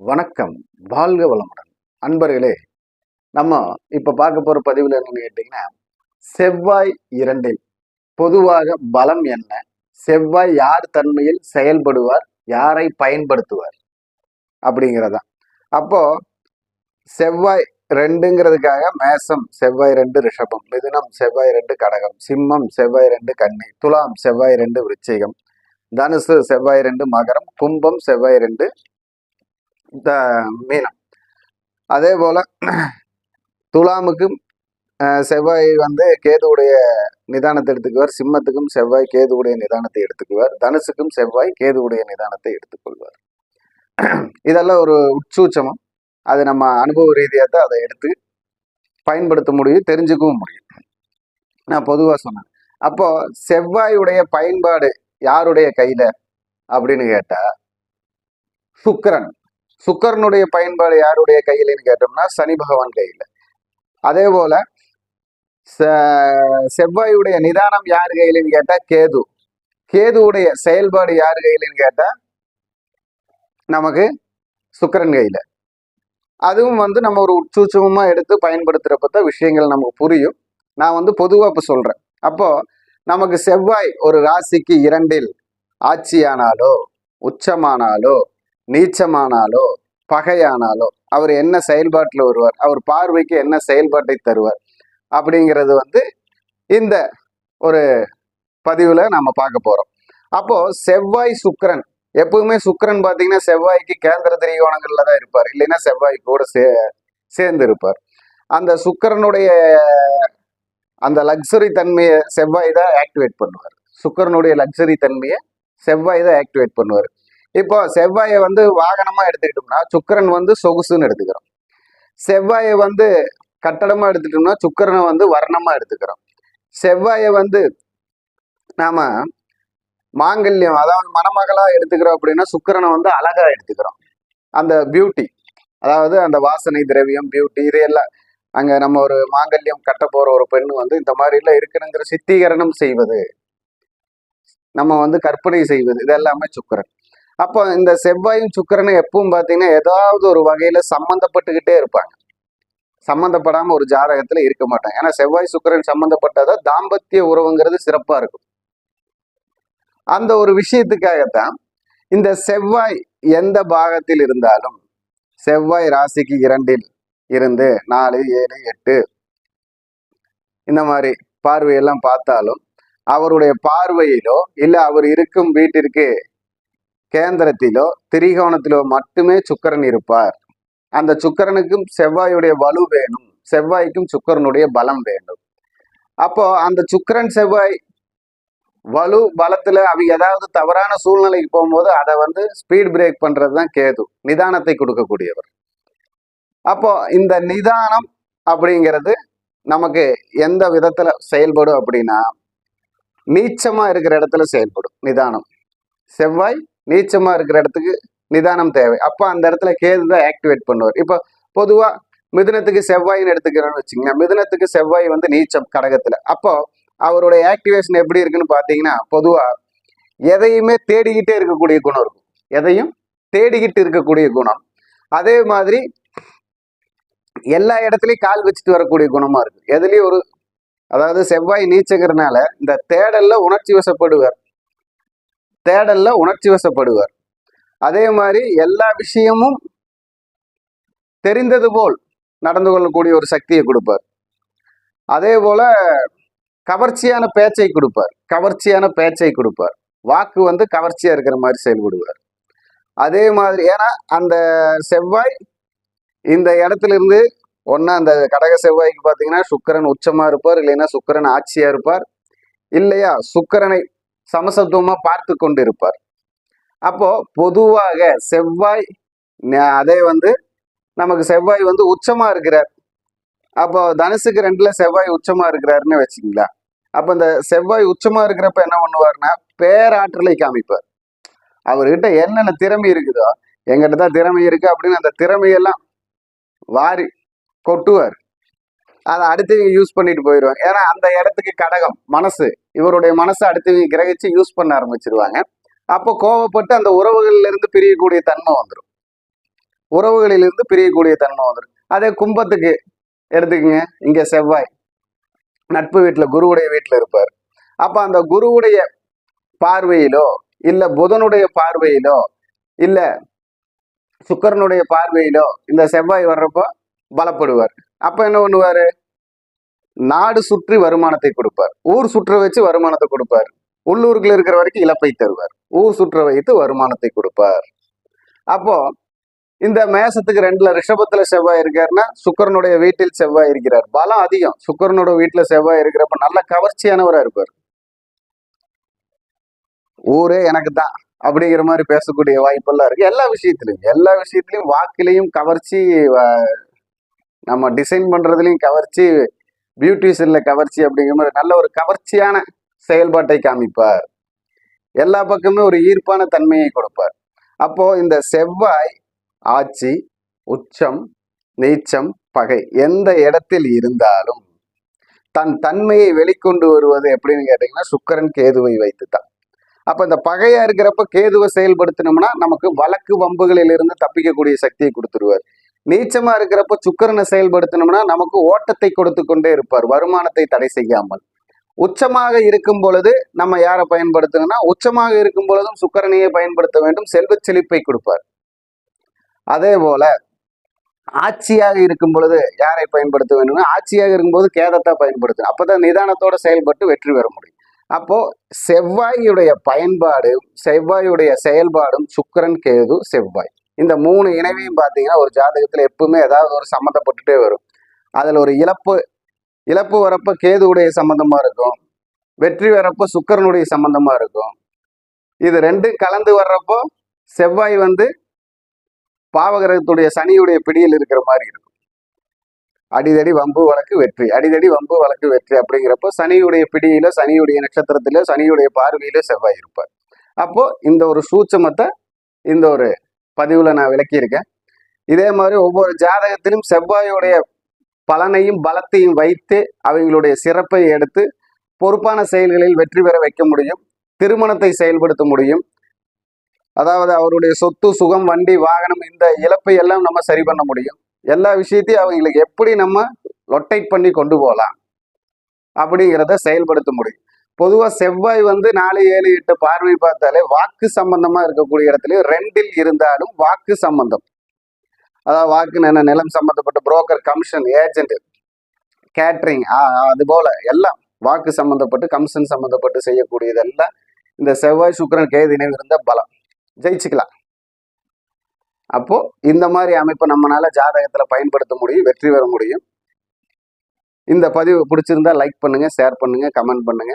வணக்கம். வாழ்க வளமுடன். அன்பர்களே நம்ம இப்ப பார்க்க போற பதிவுல என்னன்னு கேட்டீங்கன்னா செவ்வாய் இரண்டில் பொதுவாக பலம் என்ன? செவ்வாய் யார் தன்மையில் செயல்படுவார்? யாரை பயன்படுத்துவார்? அப்படிங்கிறதான். அப்போ செவ்வாய் ரெண்டுங்கிறதுக்காக மேசம் செவ்வாய் ரெண்டு ரிஷபம் மிதுனம் செவ்வாய் ரெண்டு கடகம் சிம்மம் செவ்வாய் ரெண்டு கன்னி துலாம் செவ்வாய் ரெண்டு விருச்சிகம் தனுசு செவ்வாய் ரெண்டு மகரம் கும்பம் செவ்வாய் ரெண்டு த மீனம் அதே போல துலாமுக்கும் செவ்வாய் வந்து கேதுவுடைய நிதானத்தை எடுத்துக்குவார். சிம்மத்துக்கும் செவ்வாய் கேதுவுடைய நிதானத்தை எடுத்துக்குவார். தனுசுக்கும் செவ்வாய் கேதுவுடைய நிதானத்தை எடுத்துக்கொள்வார். இதெல்லாம் ஒரு உட்சூச்சமம் அது நம்ம அனுபவ ரீதியாக தான் அதை எடுத்து பயன்படுத்த முடியும் தெரிஞ்சுக்கவும் முடியும். நான் பொதுவாக சொன்னேன். அப்போ செவ்வாயுடைய பயன்பாடு யாருடைய கையில்? அப்படின்னு கேட்டால் சுக்கரன். சுக்கரனுடைய பயன்பாடு யாருடைய கையிலன்னு கேட்டோம்னா சனி பகவான் கையில. அதே போல செவ்வாயுடைய நிதானம் யார் கையிலன்னு கேட்டா கேது. கேதுவுடைய செயல்பாடு யார் கையிலன்னு கேட்டா நமக்கு சுக்கரன் கையில. அதுவும் வந்து நம்ம ஒரு உட்சூச்சமா எடுத்து பயன்படுத்துறப்ப தான் விஷயங்கள் நமக்கு புரியும். நான் வந்து பொதுவா இப்ப சொல்றேன். அப்போ நமக்கு செவ்வாய் ஒரு ராசிக்கு இரண்டில் ஆட்சியானாலோ உச்சமானாலோ நீச்சமானாலோ பகையானாலோ அவர் என்ன செயல்பாட்டில் வருவார் அவர் பார்வைக்கு என்ன செயல்பாட்டை தருவார் அப்படிங்கிறது வந்து இந்த ஒரு பதிவில் நம்ம பார்க்க போகிறோம் அப்போது செவ்வாய் சுக்கிரன் எப்பவுமே சுக்கரன் பார்த்தீங்கன்னா செவ்வாய்க்கு கேந்திர திரிகோணங்களில் தான் இருப்பார். இல்லைன்னா செவ்வாய் கூட சே சேர்ந்து இருப்பார். அந்த சுக்கரனுடைய அந்த லக்ஸரி தன்மையை செவ்வாய் தான் ஆக்டிவேட் பண்ணுவார். சுக்கிரனுடைய லக்ஸரி தன்மையை செவ்வாய் தான் ஆக்டிவேட் பண்ணுவார். இப்போ செவ்வாயை வந்து வாகனமா எடுத்துக்கிட்டோம்னா சுக்கிரன் வந்து சொகுசுன்னு எடுத்துக்கிறோம். செவ்வாயை வந்து கட்டடமா எடுத்துட்டோம்னா சுக்கிரனை வந்து வர்ணமா எடுத்துக்கிறோம். செவ்வாயை வந்து நாம மாங்கல்யம் அதாவது மணமகளா எடுத்துக்கிறோம் அப்படின்னா சுக்கரனை வந்து அழகா எடுத்துக்கிறோம். அந்த பியூட்டி அதாவது அந்த வாசனை திரவியம் பியூட்டி இதையெல்லாம் அங்கே அங்க நம்ம ஒரு மாங்கல்யம் கட்ட போற ஒரு பெண் வந்து இந்த மாதிரி எல்லாம் இருக்கணுங்கிற சித்தீகரணம் செய்வது. நம்ம வந்து கற்பனை செய்வது. இதெல்லாமே சுக்கரன். அப்போ இந்த செவ்வாயும் சுக்கரனும் எப்பவும் பார்த்தீங்கன்னா ஏதாவது ஒரு வகையில சம்மந்தப்பட்டுக்கிட்டே இருப்பாங்க. சம்மந்தப்படாம ஒரு ஜாதகத்துல இருக்க மாட்டாங்க. ஏன்னா செவ்வாய் சுக்கரன் சம்மந்தப்பட்டாதான் தாம்பத்திய உறவுங்கிறது சிறப்பா இருக்கும். அந்த ஒரு விஷயத்துக்காகத்தான் இந்த செவ்வாய் எந்த பாகத்தில் இருந்தாலும் செவ்வாய் ராசிக்கு இரண்டில் இருந்து நாலு ஏழு எட்டு இந்த மாதிரி பார்வையெல்லாம் பார்த்தாலும் அவருடைய பார்வையிலோ இல்லை அவர் இருக்கும் வீட்டிற்கு கேந்திரத்திலோ திரிகோணத்திலோ மட்டுமே சுக்கரன் இருப்பார். அந்த சுக்கரனுக்கும் செவ்வாயுடைய வலு வேணும். செவ்வாய்க்கும் சுக்கரனுடைய பலம் வேண்டும். அப்போ அந்த சுக்கிரன் செவ்வாய் வலு பலத்துல அவ ஏதாவது தவறான சூழ்நிலைக்கு போகும்போது அதை வந்து ஸ்பீட் பிரேக் பண்றது தான் கேது. நிதானத்தை கொடுக்கக்கூடியவர். அப்போ இந்த நிதானம் அப்படிங்கிறது நமக்கு எந்த விதத்துல செயல்படும் அப்படின்னா நீச்சமா இருக்கிற இடத்துல செயல்படும். நிதானம். செவ்வாய் நீச்சமா இருக்கிற இடத்துக்கு நிதானம் தேவை. அப்போ அந்த இடத்துல கேது தான் ஆக்டிவேட் பண்ணுவார். இப்போ பொதுவா மிதுனத்துக்கு செவ்வாய்னு எடுத்துக்கிறோம்னு வச்சுக்கோங்க மிதுனத்துக்கு செவ்வாய் வந்து நீச்சம் கடகத்துல. அப்போ அவருடைய ஆக்டிவேஷன் எப்படி இருக்குன்னு பார்த்தீங்கன்னா பொதுவா எதையுமே தேடிக்கிட்டே இருக்கக்கூடிய குணம் இருக்கும். எதையும் தேடிக்கிட்டு இருக்கக்கூடிய குணம். அதே மாதிரி எல்லா இடத்துலையும் கால் வச்சுட்டு வரக்கூடிய குணமா இருக்கு எதுலயும் ஒரு அதாவது செவ்வாய் நீச்சங்கிறதுனால இந்த தேடல்ல உணர்ச்சி வசப்படுவார். தேடல்ல உணர்ச்சி வசப்படுவார். அதே மாதிரி எல்லா விஷயமும் தெரிந்தது போல் நடந்து கொள்ளக்கூடிய ஒரு சக்தியை கொடுப்பார். அதே போல கவர்ச்சியான பேச்சை கொடுப்பார். கவர்ச்சியான பேச்சை கொடுப்பார். வாக்கு வந்து கவர்ச்சியா இருக்கிற மாதிரி செயல்படுவார். அதே மாதிரி ஏன்னா அந்த செவ்வாய் இந்த இடத்துல இருந்து ஒன்னா அந்த கடக செவ்வாய்க்கு பார்த்தீங்கன்னா சுக்கரன் உச்சமா இருப்பார் இல்லைன்னா சுக்கரன் ஆட்சியா இருப்பார். இல்லையா? சுக்கரனை சமசத்துவமா பார்த்து கொண்டு இருப்பார் அப்போ பொதுவாக செவ்வாய் ந- அதே வந்து நமக்கு செவ்வாய் வந்து உச்சமா இருக்கிறார். அப்போ தனுசுக்கு ரெண்டுல செவ்வாய் உச்சமா இருக்கிறாருன்னு வச்சுங்களா அப்ப இந்த செவ்வாய் உச்சமா இருக்கிறப்ப என்ன பண்ணுவார்னா பேராற்றலை காமிப்பார். அவர்கிட்ட என்னென்ன திறமை இருக்குதோ எங்கிட்ட தான் திறமை இருக்கு அப்படின்னு அந்த திறமையெல்லாம் வாரி கொட்டுவார். அதை அடுத்தவங்க யூஸ் பண்ணிட்டு போயிடுவாங்க. ஏன்னா அந்த இடத்துக்கு கடகம் மனசு இவருடைய மனசை அடுத்தவங்க கிரகிச்சு யூஸ் பண்ண ஆரம்பிச்சிருவாங்க. அப்போ கோவப்பட்டு அந்த உறவுகளில் இருந்து பிரியக்கூடிய தன்மை வந்துடும் உறவுகளிலிருந்து பிரியக்கூடிய தன்மை வந்துடும் அதே கும்பத்துக்கு எடுத்துக்கங்க. இங்க செவ்வாய். நட்பு வீட்டில் குருவுடைய வீட்டில் இருப்பார். அப்ப அந்த குருவுடைய பார்வையிலோ இல்ல புதனுடைய பார்வையிலோ இல்ல சுக்கரனுடைய பார்வையிலோ இந்த செவ்வாய் வர்றப்போ பலப்படுவார். அப்ப என்ன பண்ணுவாரு? நாடு சுற்றி வருமானத்தை கொடுப்பார். ஊர் சுற்ற வச்சு வருமானத்தை கொடுப்பார். உள்ளூர்களில் இருக்கிற வரைக்கும் இழப்பை தருவார். ஊர் சுற்ற வைத்து வருமானத்தை கொடுப்பார். அப்போ இந்த மேசத்துக்கு ரெண்டுல ரிஷபத்துல செவ்வாய் இருக்காருன்னா சுக்கரனுடைய வீட்டில் செவ்வாய் இருக்கிறார். பலம் அதிகம். சுக்கரனோட வீட்டுல செவ்வாய் இருக்கிறப்ப நல்ல கவர்ச்சியானவரா இருப்பார். ஊரே எனக்கு தான் அப்படிங்கிற மாதிரி பேசக்கூடிய வாய்ப்பெல்லாம் இருக்கு. எல்லா விஷயத்திலையும் எல்லா விஷயத்திலையும் வாக்கிலையும் கவர்ச்சி வ- நம்ம டிசைன் பண்ணுறதுலையும் கவர்ச்சி பியூட்டிஷன்ல கவர்ச்சி அப்படிங்கிற மாதிரி நல்ல ஒரு கவர்ச்சியான செயல்பாட்டை காமிப்பார். எல்லா பக்கமே ஒரு ஈர்ப்பான தன்மையை கொடுப்பார். அப்போ இந்த செவ்வாய் ஆட்சி உச்சம் நீச்சம் பகை எந்த இடத்தில் இருந்தாலும் தன் தன்மையை வெளிக்கொண்டு வருவது எப்படின்னு கேட்டீங்கன்னா சுக்கரன் கேதுவை வைத்து தான் அப்போ இந்த பகையா இருக்கிறப்ப கேதுவை செயல்படுத்தினோம்னா நமக்கு வழக்கு வம்புகளில் இருந்து தப்பிக்கக்கூடிய சக்தியை கொடுத்துருவார். நீச்சமா இருக்கிறப்ப சுக்கரனை செயல்படுத்தினோம்னா நமக்கு ஓட்டத்தை கொடுத்து கொண்டே இருப்பார். வருமானத்தை தடை செய்யாமல். உச்சமாக இருக்கும் பொழுது நம்ம யாரை பயன்படுத்தணும்னா உச்சமாக இருக்கும் பொழுதும் சுக்கரனையே பயன்படுத்த வேண்டும். செல்வ செழிப்பை கொடுப்பார். அதே போல ஆட்சியாக இருக்கும் பொழுது யாரை பயன்படுத்த வேண்டும்னா ஆட்சியாக இருக்கும்போது கேதத்தை பயன்படுத்தணும். அப்பதான் நிதானத்தோட செயல்பட்டு வெற்றி பெற முடியும். அப்போ செவ்வாயுடைய பயன்பாடு செவ்வாயுடைய செயல்பாடும் சுக்கிரன் கேது செவ்வாய். இந்த மூணு இணைவையும் பார்த்தீங்கன்னா ஒரு ஜாதகத்தில் எப்பவுமே ஏதாவது ஒரு சம்மந்தப்பட்டுட்டே வரும். அதில் ஒரு இழப்பு இழப்பு வரப்ப கேதுவுடைய சம்மந்தமாக இருக்கும். வெற்றி வரப்போ சுக்கரனுடைய சம்மந்தமாக இருக்கும். இது ரெண்டும் கலந்து வர்றப்போ செவ்வாய் வந்து பாவகிரகத்துடைய சனியுடைய பிடியில் இருக்கிற மாதிரி இருக்கும். அடிதடி வம்பு வழக்கு வெற்றி. அடிதடி வம்பு வழக்கு வெற்றி அப்படிங்கிறப்போ சனியுடைய பிடியில சனியுடைய நட்சத்திரத்திலோ சனியுடைய பார்வையிலோ செவ்வாய் இருப்பார். அப்போ இந்த ஒரு சூட்சமத்தை இந்த ஒரு பதிவில் நான் விளக்கியிருக்கேன். இதே மாதிரி ஒவ்வொரு ஜாதகத்திலும் செவ்வாயுடைய பலனையும் பலத்தையும் வைத்து அவங்களுடைய சிறப்பை எடுத்து பொறுப்பான செயல்களில் வெற்றி பெற வைக்க முடியும். திருமணத்தை செயல்படுத்த முடியும். அதாவது அவருடைய சொத்து சுகம் வண்டி வாகனம் இந்த இழப்பை எல்லாம் நம்ம சரி பண்ண முடியும். எல்லா விஷயத்தையும் அவங்களுக்கு எப்படி நம்ம லொட்டைட் பண்ணி கொண்டு போகலாம்? அப்படிங்கிறத செயல்படுத்த முடியும். பொதுவா செவ்வாய் வந்து நாலு ஏழு எட்டு பார்வை பார்த்தாலே வாக்கு சம்பந்தமா இருக்கக்கூடிய இடத்துல ரெண்டில் இருந்தாலும் வாக்கு சம்பந்தம். அதாவது வாக்கு என்ன? நிலம் சம்பந்தப்பட்ட புரோக்கர் கமிஷன் ஏஜென்ட் கேட்ரிங் அது போல எல்லாம் வாக்கு சம்பந்தப்பட்டு கமிஷன் சம்பந்தப்பட்டு செய்யக்கூடியதெல்லாம் இந்த செவ்வாய் சுக்கிரன் கேது இணைவு இருந்த பலம். ஜெயிச்சுக்கலாம். அப்போ இந்த மாதிரி அமைப்பை நம்மளால ஜாதகத்துல பயன்படுத்த முடியும் வெற்றி பெற முடியும். இந்த பதிவு பிடிச்சிருந்தா லைக் பண்ணுங்க ஷேர் பண்ணுங்க கமெண்ட் பண்ணுங்க.